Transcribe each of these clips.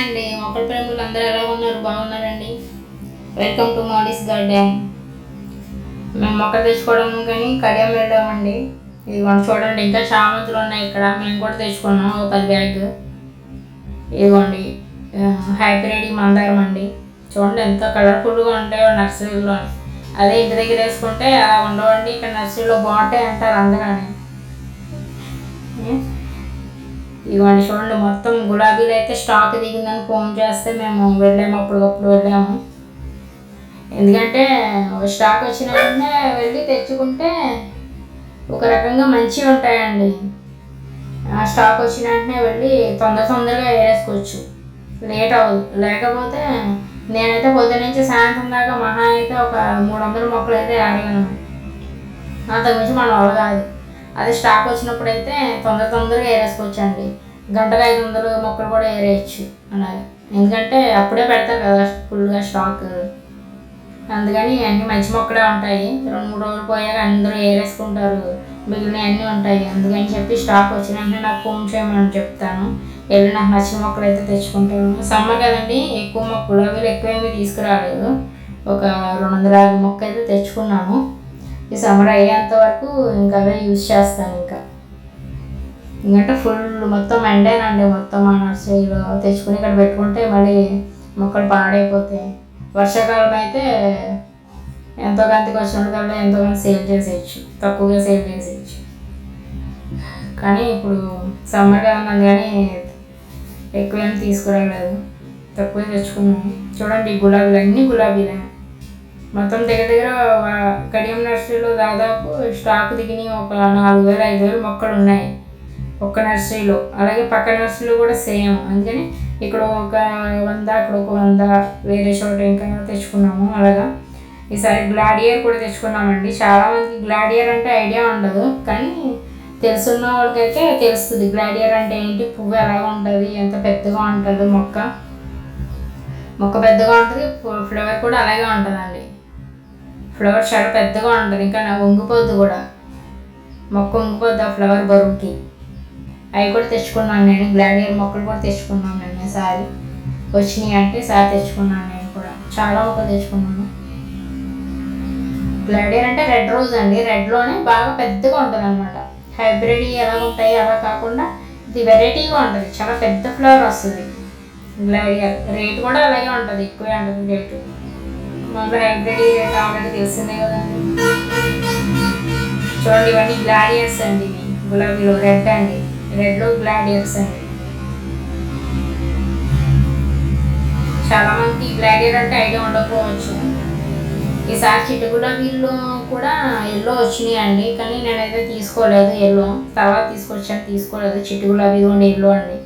అండి. మొక్కల ప్రేములు అందరూ ఎలా ఉన్నారు? బాగున్నారండి? వెల్కమ్ టు మోడీస్ గార్డెన్ మేము మొక్కలు తెచ్చుకోవడం కానీ కడియం వెళ్ళామండి ఇదిగోండి చూడండి ఇంకా చామంతులు ఉన్నాయి ఇక్కడ. మేము కూడా తెచ్చుకున్నాం ఒక పది బ్యాగ్. ఇదిగోండి హైబ్రిడ్ మందారం అండి. చూడండి ఎంత కలర్ఫుల్గా ఉంటాయో నర్సరీలో. అదే ఇంటి దగ్గర వేసుకుంటే అలా ఉండవండి. ఇక్కడ నర్సరీలో బాగుంటాయి అంటారు అందరని ఇదిగోండి చూడండి మొత్తం గులాబీలు అయితే స్టాక్ దిగిందని ఫోన్ చేస్తే మేము వెళ్ళాము అప్పుడప్పుడు వెళ్ళాము. ఎందుకంటే స్టాక్ వచ్చిన వెంటనే వెళ్ళి తెచ్చుకుంటే ఒక రకంగా మంచిగా ఉంటాయండి. ఆ స్టాక్ వచ్చిన వెంటనే వెళ్ళి తొందర తొందరగా వేసుకోవచ్చు. లేట్ అవ్వదు. లేకపోతే నేనైతే పొద్దున నుంచి సాయంత్రం దాకా మహా అయితే ఒక మూడు వందల మొక్కలు అయితే ఆడగలను అంతకుమించి మనం అవగాదు అది స్టాక్ వచ్చినప్పుడు అయితే తొందర తొందరగా ఏరేసుకోవచ్చు అండి గంటకు ఐదు వందలు మొక్కలు కూడా ఏరేయచ్చు. అలాగే. ఎందుకంటే అప్పుడే పెడతారు కదా ఫుల్గా స్టాక్ అందుకని అన్ని మంచి మొక్కలే ఉంటాయి. రెండు మూడు రోజులు పోయాక అందరూ ఏరేసుకుంటారు. మిగిలిన అన్నీ ఉంటాయి. అందుకని చెప్పి స్టాక్ వచ్చినంటే నాకు ఫోన్ చేయమని చెప్తాను. వెళ్ళి నాకు నచ్చిన మొక్కలు అయితే తెచ్చుకుంటాను. సమ్మర్ కదండి ఎక్కువ మొక్కలు అవి ఎక్కువ ఏమీ తీసుకురాలేదు. ఒక రెండు వందల యాభై మొక్క అయితే తెచ్చుకున్నాను. ఈ సమ్మర్ అయ్యేంత వరకు ఇంకా అవే యూజ్ చేస్తాను ఇంకా. ఎందుకంటే ఫుల్ మొత్తం ఎండేనండి మొత్తం మా నర్సరీలో తెచ్చుకుని ఇక్కడ పెట్టుకుంటే మళ్ళీ మొక్కలు పాడైపోతాయి. వర్షాకాలం అయితే ఎంతో గంతకి వచ్చినప్పుడల్లా ఎంతో కొంత సేల్ చేసేయచ్చు తక్కువగా సేల్ చేసేయచ్చు. కానీ ఇప్పుడు సమ్మర్గా ఉన్నది కానీ ఎక్కువ ఏం తీసుకురాలేదు. తక్కువే తెచ్చుకున్నాము చూడండి గులాబీలు అన్నీ గులాబీలే. మొత్తం దగ్గర దగ్గర కడియం నర్సరీలో దాదాపు స్టాక్ దిగిన ఒక నాలుగు వేలు ఐదు వేలు మొక్కలు ఉన్నాయి ఒక్క నర్సరీలో. అలాగే పక్క నర్సరీలో కూడా సేమ్. అందుకని ఇక్కడ ఒక వంద అక్కడ ఒక వంద వేరే చోట ఇంకా తెచ్చుకున్నాము అలాగా. ఈసారి గ్లాడియర్ కూడా తెచ్చుకున్నామండి. చాలామందికి గ్లాడియర్ అంటే ఐడియా ఉండదు కానీ తెలుసున్న వాళ్ళకైతే తెలుస్తుంది. గ్లాడియర్ అంటే ఏంటి? పువ్వు ఎలా ఉంటుంది? ఎంత పెద్దగా ఉంటుంది? మొక్క మొక్క పెద్దగా ఉంటుంది ఫ్లవర్ కూడా అలాగే ఉంటుందండి. ఫ్లవర్ చాలా పెద్దగా ఉంటుంది ఇంకా నా వంగిపోద్ది కూడా. మొక్క వంగిపోద్ది ఆ ఫ్లవర్ బరువుకి. అవి కూడా తెచ్చుకున్నాను నేను గ్లాడియర్ మొక్కలు కూడా తెచ్చుకున్నాను నేను ఈసారి వచ్చినాయి అంటే సారి తెచ్చుకున్నాను నేను కూడా. చాలా మొక్కలు తెచ్చుకున్నాను. గ్లాడియర్ అంటే రెడ్ రోజ్ అండి. రెడ్లోనే బాగా పెద్దగా ఉంటుంది అనమాట హైబ్రిడ్ ఎలా ఉంటాయి అలా కాకుండా ఇది వెరైటీగా ఉంటుంది. చాలా పెద్ద ఫ్లవర్ వస్తుంది గ్లాడియర్. రేట్ కూడా అలాగే ఉంటుంది ఎక్కువే ఉంటుంది రేటు మళ్ళీ ఆల్రెడీ తెలిసిందే కదండి చూడండి ఇవన్నీ గ్లాడియర్స్ అండి. ఇవి గులాబీలో రెడ్ అండి. రెడ్లో గ్లాడియర్స్ అండి. చాలా మందికి గ్లాడియర్ అంటే ఐడియా ఉండకపోవచ్చు. ఈసారి చిట్టు గులాబీల్లో కూడా ఎల్లో వచ్చినాయి అండి. కానీ నేనైతే తీసుకోలేదు ఎల్లో తర్వాత తీసుకొచ్చాను తీసుకోలేదు. చిట్టు గులాబీ ఉండే ఎల్లో అండి.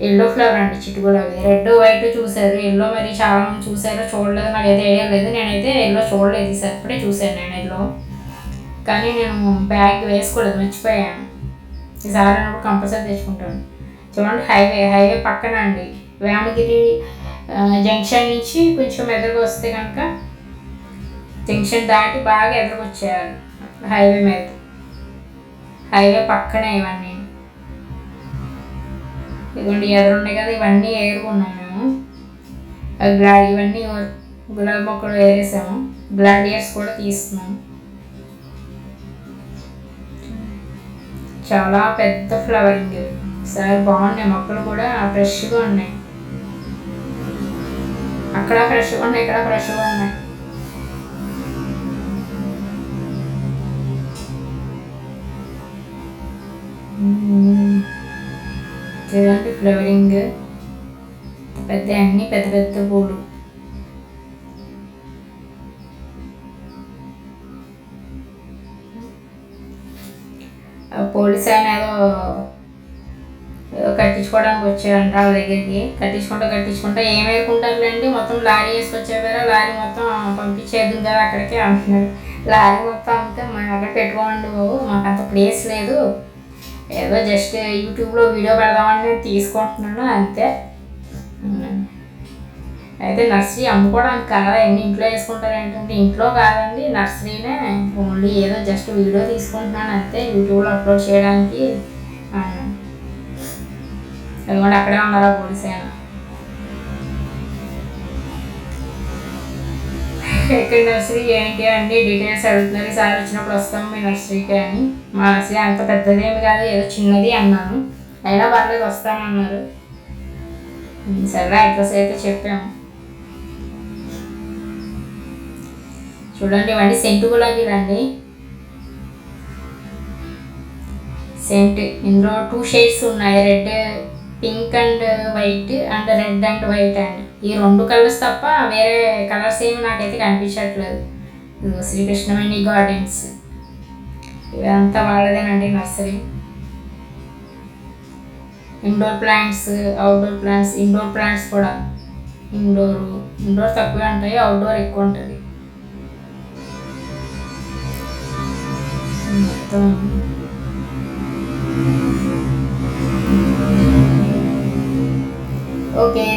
ఎల్లో ఫ్లవర్ అండి చిట్టు గులాబీ రెడ్ వైట్ చూశారు. ఎల్లో మరి చాలా మంది చూసారో చూడలేదు. నాకు అయితే ఐడియా లేదు. నేనైతే ఎల్లో చూడలేదు. ఈసారి ఇప్పుడే చూసాను నేను ఎల్లో. కానీ నేను బ్యాగ్ వేసుకోలేదు. మర్చిపోయాను. ఈసారి అన్నప్పుడు కంపల్సరీ తెచ్చుకుంటాను. చూడండి హైవే హైవే పక్కన అండి. వేమగిరి జంక్షన్ నుంచి కొంచెం ఎదురుకు వస్తే కనుక జంక్షన్ దాటి బాగా ఎదురుకు వచ్చేయాలి హైవే మీద. హైవే పక్కనే ఇవన్నీ. ఇదిగోండి ఎదురున్నాయి కదా ఇవన్నీ ఏరుకున్నాం మేము గ్లాడి ఇవన్నీ గులాబీ మొక్కలు వేరేసాము గ్లాడియర్స్ కూడా తీసుకున్నాం. చాలా పెద్ద ఫ్లవరింగ్ సార్ బాగున్నాయి మొక్కలు కూడా ఫ్రెష్గా ఉన్నాయి. అక్కడ ఫ్రెష్గా ఉన్నాయి ఇక్కడ ఫ్రెష్గా ఉన్నాయి. మ్మ్. చూడండి ఫ్లవరింగ్ పెద్ద అన్ని పెద్ద పెద్ద పూలు ఆ పోలీస్ ఆయన ఏదో కట్టించుకోవడానికి వచ్చారంట వాళ్ళ దగ్గరికి కట్టించుకుంటా కట్టించుకుంటా ఏం మొత్తం లారీ వేసుకొచ్చేవారు లారీ మొత్తం పంపించేద్దాం కదా అక్కడికి అంటున్నారు లారీ మొత్తం అంతా మా అక్కడ పెట్టుకోండి బాబు మాకు అంత ప్లేస్ లేదు ఏదో జస్ట్ యూట్యూబ్లో వీడియో పెడదామని నేను తీసుకుంటున్నాను అంతే. అయితే నర్సరీ అమ్ముకోవడానికి కాదా ఎన్ని ఇంట్లో వేసుకుంటారు ఏంటంటే ఇంట్లో కాదండి నర్సరీనే. ఓన్లీ ఏదో జస్ట్ వీడియో తీసుకుంటున్నాను అంతే. యూట్యూబ్లో అప్లోడ్ చేయడానికి. కూడా అక్కడే ఉన్నారా పోలీస్ ఎక్కడ నర్సరీ ఏంటి అన్ని డీటెయిల్స్ అడుగుతున్నారు. సార్ వచ్చినప్పుడు వస్తాం మీ నర్సరీకి అని. మా నర్సరీ అంత పెద్దదేమి కాదు ఏదో చిన్నది అన్నాను. అయినా పర్లేదు వస్తామన్నారు. సరే అడ్రస్ అయితే చెప్పాము. చూడండి ఇవ్వండి సెంటు గులాబీలు రండి సెంట్ ఇందులో టూ షేడ్స్ ఉన్నాయి. Red pink and white and red and white and ఈ రెండు కలర్స్ తప్ప వేరే కలర్స్ ఏమి నాకైతే కనిపించట్లేదు. శ్రీకృష్ణవేణి గార్డెన్స్. ఇదంతా వాళ్ళదేనండి nursery. Indoor plants outdoor plants indoor plants కూడా. ఇండోర్ ఇండోర్ తక్కువే ఉంటాయి అవుట్డోర్ ఎక్కువ ఉంటుంది. మొత్తం